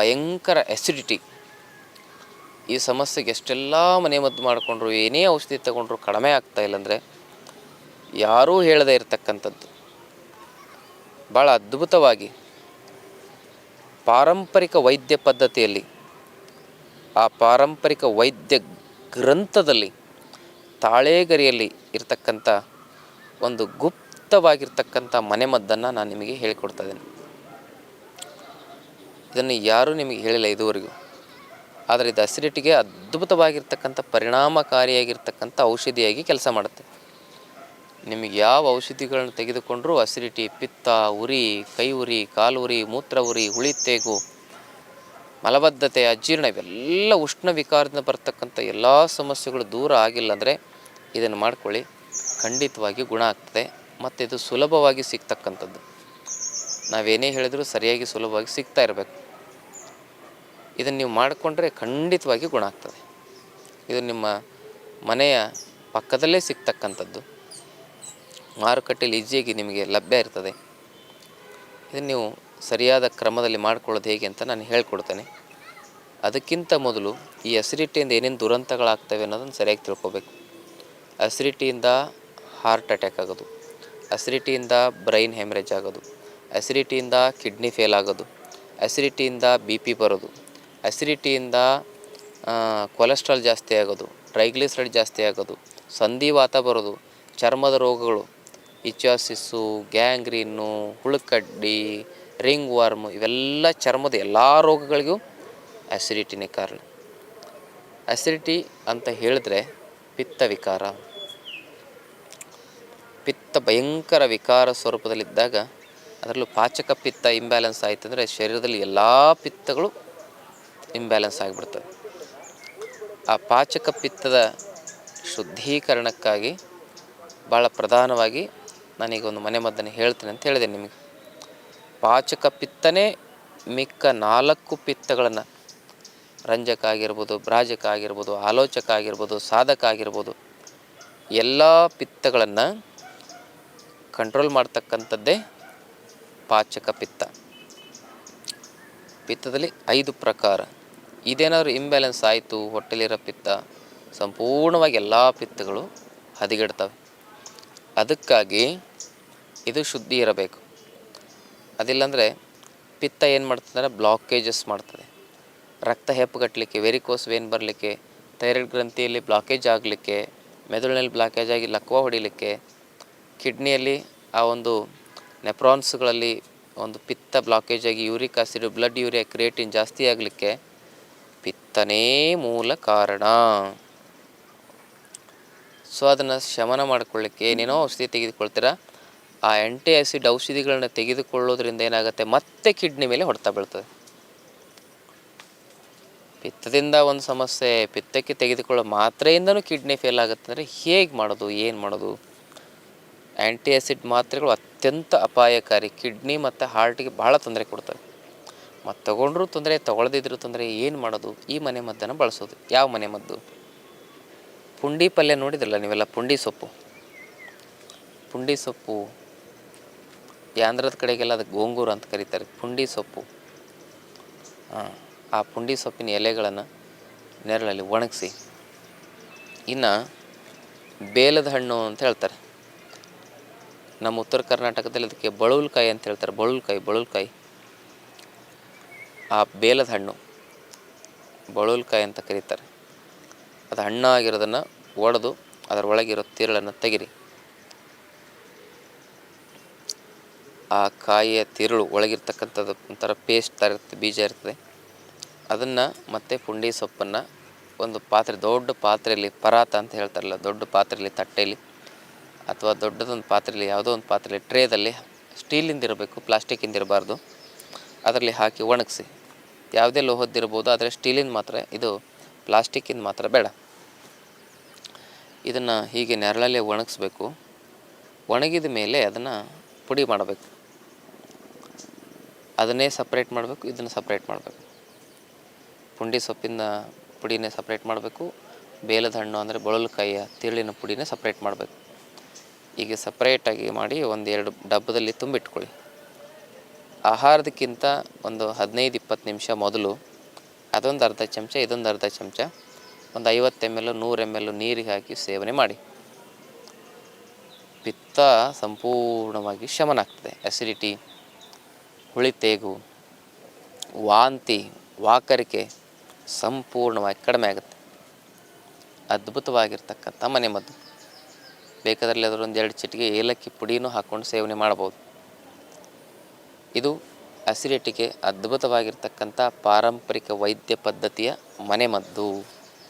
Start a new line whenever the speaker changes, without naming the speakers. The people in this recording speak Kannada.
ಭಯಂಕರ ಎಸಿಡಿಟಿ ಈ ಸಮಸ್ಯೆಗೆ ಎಷ್ಟೆಲ್ಲ ಮನೆಮದ್ದು ಮಾಡಿಕೊಂಡ್ರು, ಏನೇ ಔಷಧಿ ತಗೊಂಡ್ರು ಕಡಿಮೆ ಆಗ್ತಾ ಇಲ್ಲ ಅಂದರೆ ಯಾರೂ ಹೇಳದೇ ಇರತಕ್ಕಂಥದ್ದು. ಭಾಳ ಅದ್ಭುತವಾಗಿ ಪಾರಂಪರಿಕ ವೈದ್ಯ ಪದ್ಧತಿಯಲ್ಲಿ, ಆ ಪಾರಂಪರಿಕ ವೈದ್ಯ ಗ್ರಂಥದಲ್ಲಿ, ತಾಳೇಗರಿಯಲ್ಲಿ ಇರತಕ್ಕಂಥ ಒಂದು ಗುಪ್ತವಾಗಿರ್ತಕ್ಕಂಥ ಮನೆಮದ್ದನ್ನು ನಾನು ನಿಮಗೆ ಹೇಳಿಕೊಡ್ತಾ ಇದ್ದೇನೆ. ಇದನ್ನು ಯಾರೂ ನಿಮಗೆ ಹೇಳಿಲ್ಲ ಇದುವರೆಗೂ. ಆದರೆ ಇದು ಅಸಿಡಿಟಿಗೆ ಅದ್ಭುತವಾಗಿರ್ತಕ್ಕಂಥ ಪರಿಣಾಮಕಾರಿಯಾಗಿರ್ತಕ್ಕಂಥ ಔಷಧಿಯಾಗಿ ಕೆಲಸ ಮಾಡುತ್ತೆ. ನಿಮಗೆ ಯಾವ ಔಷಧಿಗಳನ್ನು ತೆಗೆದುಕೊಂಡರೂ ಅಸಿಡಿಟಿ, ಪಿತ್ತ, ಉರಿ, ಕೈ ಉರಿ, ಕಾಲು ಉರಿ, ಮೂತ್ರ ಉರಿ, ಹುಳಿ ತೇಗು, ಮಲಬದ್ಧತೆ, ಅಜೀರ್ಣ ಇವೆಲ್ಲ ಉಷ್ಣ ವಿಕಾರದಿಂದ ಬರ್ತಕ್ಕಂಥ ಎಲ್ಲ ಸಮಸ್ಯೆಗಳು ದೂರ ಆಗಿಲ್ಲ ಅಂದರೆ ಇದನ್ನು ಮಾಡ್ಕೊಳ್ಳಿ. ಖಂಡಿತವಾಗಿ ಗುಣ ಆಗ್ತದೆ ಮತ್ತು ಇದು ಸುಲಭವಾಗಿ ಸಿಗ್ತಕ್ಕಂಥದ್ದು. ನಾವೇನೇ ಹೇಳಿದರೂ ಸರಿಯಾಗಿ ಸುಲಭವಾಗಿ ಸಿಗ್ತಾ ಇರಬೇಕು. ಇದನ್ನು ನೀವು ಮಾಡಿಕೊಂಡ್ರೆ ಖಂಡಿತವಾಗಿ ಗುಣ ಆಗ್ತದೆ. ಇದು ನಿಮ್ಮ ಮನೆಯ ಪಕ್ಕದಲ್ಲೇ ಸಿಗ್ತಕ್ಕಂಥದ್ದು. ಮಾರುಕಟ್ಟೆಯಲ್ಲಿ ಈಜಿಯಾಗಿ ನಿಮಗೆ ಲಭ್ಯ ಇರ್ತದೆ. ಇದನ್ನು ನೀವು ಸರಿಯಾದ ಕ್ರಮದಲ್ಲಿ ಮಾಡ್ಕೊಳ್ಳೋದು ಹೇಗೆ ಅಂತ ನಾನು ಹೇಳ್ಕೊಡ್ತೇನೆ. ಅದಕ್ಕಿಂತ ಮೊದಲು ಈ ಅಸಿಡಿಟಿಯಿಂದ ಏನೇನು ದುರಂತಗಳಾಗ್ತವೆ ಅನ್ನೋದನ್ನು ಸರಿಯಾಗಿ ತಿಳ್ಕೊಬೇಕು. ಅಸಿಡಿಟಿಯಿಂದ ಹಾರ್ಟ್ ಅಟ್ಯಾಕ್ ಆಗೋದು. ಅಸಿಡಿಟಿಯಿಂದ ಬ್ರೈನ್ ಹೆಮ್ರೇಜ್ ಆಗೋದು. ಅಸಿಡಿಟಿಯಿಂದ ಕಿಡ್ನಿ ಫೇಲ್ ಆಗೋದು. ಅಸಿಡಿಟಿಯಿಂದ ಬಿ ಪಿ ಬರೋದು. ಅಸಿಡಿಟಿಯಿಂದ ಕೊಲೆಸ್ಟ್ರಾಲ್ ಜಾಸ್ತಿ ಆಗೋದು ಟ್ರೈಗ್ಲಿಸರೈಡ್ ಜಾಸ್ತಿ ಆಗೋದು ಸಂಧಿವಾತ ಬರೋದು, ಚರ್ಮದ ರೋಗಗಳು ಇಚಾಸಿಸ್ಸು ಗ್ಯಾಂಗ್ರೀನು ಹುಳುಕಡ್ಡಿ ರಿಂಗ್ ವಾರ್ಮ್ ಇವೆಲ್ಲ ಚರ್ಮದ ಎಲ್ಲ ರೋಗಗಳಿಗೂ ಅಸಿಡಿಟಿನೇ ಕಾರಣ. ಅಸಿಡಿಟಿ ಅಂತ ಹೇಳಿದ್ರೆ ಪಿತ್ತ ವಿಕಾರ. ಪಿತ್ತ ಭಯಂಕರ ವಿಕಾರ ಸ್ವರೂಪದಲ್ಲಿದ್ದಾಗ, ಅದರಲ್ಲೂ ಪಾಚಕ ಪಿತ್ತ ಇಂಬ್ಯಾಲೆನ್ಸ್ ಆಯಿತು ಅಂದರೆ ಶರೀರದಲ್ಲಿ ಎಲ್ಲ ಪಿತ್ತಗಳು ಇಂಬ್ಯಾಲೆನ್ಸ್ ಆಗಿಬಿಡ್ತದೆ. ಆ ಪಾಚಕ ಪಿತ್ತದ ಶುದ್ಧೀಕರಣಕ್ಕಾಗಿ ಭಾಳ ಪ್ರಧಾನವಾಗಿ ನಾನೀಗ ಒಂದು ಮನೆಮದ್ದನ್ನು ಹೇಳ್ತೇನೆ ಅಂತ ಹೇಳಿದೆ ನಿಮಗೆ. ಪಾಚಕ ಪಿತ್ತನೇ ಮಿಕ್ಕ ನಾಲ್ಕು ಪಿತ್ತಗಳನ್ನು ರಂಜಕ ಆಗಿರ್ಬೋದು ಭ್ರಾಜಕ ಆಗಿರ್ಬೋದು ಆಲೋಚಕ ಆಗಿರ್ಬೋದು ಸಾಧಕ ಆಗಿರ್ಬೋದು ಎಲ್ಲ ಪಿತ್ತಗಳನ್ನು ಕಂಟ್ರೋಲ್ ಮಾಡ್ತಕ್ಕಂಥದ್ದೇ ಪಾಚಕ ಪಿತ್ತ. ಪಿತ್ತದಲ್ಲಿ ಐದು ಪ್ರಕಾರ. ಇದೇನಾದರೂ ಇಂಬ್ಯಾಲೆನ್ಸ್ ಆಯಿತು, ಹೊಟ್ಟೆಲಿರೋ ಪಿತ್ತ, ಸಂಪೂರ್ಣವಾಗಿ ಎಲ್ಲ ಪಿತ್ತಗಳು ಹದಗೆಡ್ತವೆ. ಅದಕ್ಕಾಗಿ ಇದು ಶುದ್ಧಿ ಇರಬೇಕು. ಅದಿಲ್ಲಾಂದರೆ ಪಿತ್ತ ಏನು ಮಾಡ್ತದೆ ಬ್ಲಾಕೇಜಸ್ ಮಾಡ್ತದೆ. ರಕ್ತ ಹೆಪ್ಪುಗಟ್ಟಲಿಕ್ಕೆ ವೆರಿಕೋಸ್ ವೇನ್ ಬರಲಿಕ್ಕೆ ಥೈರಾಯ್ಡ್ ಗ್ರಂಥಿಯಲ್ಲಿ ಬ್ಲಾಕೇಜ್ ಆಗಲಿಕ್ಕೆ, ಮೆದುಳಿನಲ್ಲಿ ಬ್ಲಾಕೇಜ್ ಆಗಿ ಲಕ್ವ ಹೊಡಿಲಿಕ್ಕೆ ಕಿಡ್ನಿಯಲ್ಲಿ ಆ ಒಂದು ನೆಪ್ರಾನ್ಸ್ಗಳಲ್ಲಿ ಒಂದು ಪಿತ್ತ ಬ್ಲಾಕೇಜ್ ಆಗಿ uric acid blood urea creatinine ಜಾಸ್ತಿ ಆಗಲಿಕ್ಕೆ ಪಿತ್ತನೇ ಮೂಲ ಕಾರಣ. ಸೊ ಅದನ್ನು ಶಮನ ಮಾಡ್ಕೊಳ್ಳಿಕ್ಕೆ ಏನೇನೋ ಔಷಧಿ ತೆಗೆದುಕೊಳ್ತೀರಾ? ಆ ಆ್ಯಂಟಿ ಆಸಿಡ್ ಔಷಧಿಗಳನ್ನ ತೆಗೆದುಕೊಳ್ಳೋದ್ರಿಂದ ಏನಾಗುತ್ತೆ? ಮತ್ತೆ ಕಿಡ್ನಿ ಮೇಲೆ ಹೊಡೆತ ಬೀಳ್ತದೆ. ಪಿತ್ತದಿಂದ ಒಂದು ಸಮಸ್ಯೆ, ಪಿತ್ತಕ್ಕೆ ತೆಗೆದುಕೊಳ್ಳೋ ಮಾತ್ರೆಯಿಂದನೂ ಕಿಡ್ನಿ ಫೇಲ್ ಆಗುತ್ತೆ ಅಂದರೆ ಹೇಗೆ ಮಾಡೋದು, ಏನು ಮಾಡೋದು? ಆ್ಯಂಟಿ ಆಸಿಡ್ ಮಾತ್ರೆಗಳು ಅತ್ಯಂತ ಅಪಾಯಕಾರಿ. ಕಿಡ್ನಿ ಮತ್ತು ಹಾರ್ಟಿಗೆ ಭಾಳ ತೊಂದರೆ ಕೊಡ್ತವೆ. ಮತ್ತು ತೊಗೊಂಡ್ರೂ ತೊಂದರೆ, ತೊಗೊಳ್ದಿದ್ರು ತೊಂದರೆ, ಏನು ಮಾಡೋದು? ಈ ಮನೆ ಮದ್ದನ್ನು ಬಳಸೋದು. ಯಾವ ಮನೆ ಮದ್ದು? ಪುಂಡಿ ಪಲ್ಯ ನೋಡಿದ್ರಲ್ಲ ನೀವೆಲ್ಲ? ಪುಂಡಿ ಸೊಪ್ಪು. ಪುಂಡಿ ಸೊಪ್ಪು. ಯಾಂಧ್ರದ ಕಡೆಗೆಲ್ಲ ಅದಕ್ಕೆ ಗೋಂಗೂರು ಅಂತ ಕರೀತಾರೆ. ಪುಂಡಿ ಸೊಪ್ಪು. ಆ ಪುಂಡಿ ಸೊಪ್ಪಿನ ಎಲೆಗಳನ್ನು ನೆರಳಲ್ಲಿ ಒಣಗಿಸಿ, ಇನ್ನು ಬೇಲದ ಹಣ್ಣು ಅಂತ ಹೇಳ್ತಾರೆ. ನಮ್ಮ ಉತ್ತರ ಕರ್ನಾಟಕದಲ್ಲಿ ಅದಕ್ಕೆ ಬಳುಲ್ಕಾಯಿ ಅಂತ ಹೇಳ್ತಾರೆ. ಬಳುಲ್ಕಾಯಿ ಬಳುಲ್ಕಾಯಿ. ಆ ಬೇಲದ ಹಣ್ಣು, ಬಳುಲ್ಕಾಯಿ ಅಂತ ಕರೀತಾರೆ. ಅದು ಹಣ್ಣಾಗಿರೋದನ್ನು ಒಡೆದು ಅದರ ಒಳಗಿರೋ ತಿರುಳನ್ನು ತೆಗಿರಿ. ಆ ಕಾಯಿಯ ತಿರುಳು ಒಳಗಿರ್ತಕ್ಕಂಥದ್ದು ಒಂಥರ ಪೇಸ್ಟ್ ಥರ ಇರ್ತದೆ ಬೀಜ ಇರ್ತದೆ. ಅದನ್ನು ಮತ್ತು ಪುಂಡಿ ಸೊಪ್ಪನ್ನು ಒಂದು ಪಾತ್ರೆ, ದೊಡ್ಡ ಪಾತ್ರೆಯಲ್ಲಿ ಪರಾತ ಅಂತ ಹೇಳ್ತಾರಲ್ಲ, ದೊಡ್ಡ ಪಾತ್ರೆಯಲ್ಲಿ ತಟ್ಟೆಯಲ್ಲಿ ಅಥವಾ ದೊಡ್ಡದೊಂದು ಪಾತ್ರೆಯಲ್ಲಿ ಯಾವುದೋ ಒಂದು ಪಾತ್ರೆಯಲ್ಲಿ ಟ್ರೇದಲ್ಲಿ ಸ್ಟೀಲಿಂದ ಇರಬೇಕು, ಪ್ಲಾಸ್ಟಿಕ್ಕಿಂದ ಇರಬಾರ್ದು. ಅದರಲ್ಲಿ ಹಾಕಿ ಒಣಗಿಸಿ. ಯಾವುದೇ ಲೋಹದ್ದಿರ್ಬೋದು ಆದರೆ ಸ್ಟೀಲಿಂದ ಮಾತ್ರ, ಇದು ಪ್ಲಾಸ್ಟಿಕ್ಕಿಂದ ಮಾತ್ರ ಬೇಡ. ಇದನ್ನು ಹೀಗೆ ನೆರಳಲ್ಲೇ ಒಣಗಿಸ್ಬೇಕು. ಒಣಗಿದ ಮೇಲೆ ಅದನ್ನು ಪುಡಿ ಮಾಡಬೇಕು. ಅದನ್ನೇ ಸಪ್ರೇಟ್ ಮಾಡಬೇಕು, ಇದನ್ನು ಸಪ್ರೇಟ್ ಮಾಡಬೇಕು. ಪುಂಡಿ ಸೊಪ್ಪಿನ ಪುಡಿನೇ ಸಪ್ರೇಟ್ ಮಾಡಬೇಕು. ಬೇಲದ ಹಣ್ಣು ಅಂದರೆ ಬಳಲುಕಾಯಿಯ ತಿರುಳಿನ ಪುಡಿನೇ ಸಪ್ರೇಟ್ ಮಾಡಬೇಕು. ಹೀಗೆ ಸಪ್ರೇಟಾಗಿ ಮಾಡಿ ಒಂದೆರಡು ಡಬ್ಬದಲ್ಲಿ ತುಂಬಿಟ್ಕೊಳ್ಳಿ. ಆಹಾರದಕ್ಕಿಂತ ಒಂದು ಹದಿನೈದು ಇಪ್ಪತ್ತು ನಿಮಿಷ ಮೊದಲು ಅದೊಂದು ಅರ್ಧ ಚಮಚ, ಇದೊಂದು ಅರ್ಧ ಚಮಚ, ಒಂದು ಐವತ್ತು ಎಂ ಎಲ್ ನೂರು ಎಂ ಎಲ್ ನೀರಿಗೆ ಹಾಕಿ ಸೇವನೆ ಮಾಡಿ. ಪಿತ್ತ ಸಂಪೂರ್ಣವಾಗಿ ಶಮನ ಆಗ್ತದೆ ಅಸಿಡಿಟಿ ಹುಳಿತೇಗು ವಾಂತಿ, ವಾಕರಿಕೆ ಸಂಪೂರ್ಣವಾಗಿ ಕಡಿಮೆ ಆಗುತ್ತೆ. ಅದ್ಭುತವಾಗಿರ್ತಕ್ಕಂಥ ಮನೆಮದ್ದು. ಬೇಕಾದಲ್ಲಿ ಅದರ ಒಂದು ಎರಡು ಚಿಟಿಕೆ ಏಲಕ್ಕಿ ಪುಡಿನೂ ಹಾಕ್ಕೊಂಡು ಸೇವನೆ ಮಾಡ್ಬೋದು ಇದು ಅಸಿಡಿಟಿಗೆ ಅದ್ಭುತವಾಗಿರ್ತಕ್ಕಂಥ ಪಾರಂಪರಿಕ ವೈದ್ಯ ಪದ್ಧತಿಯ ಮನೆಮದ್ದು.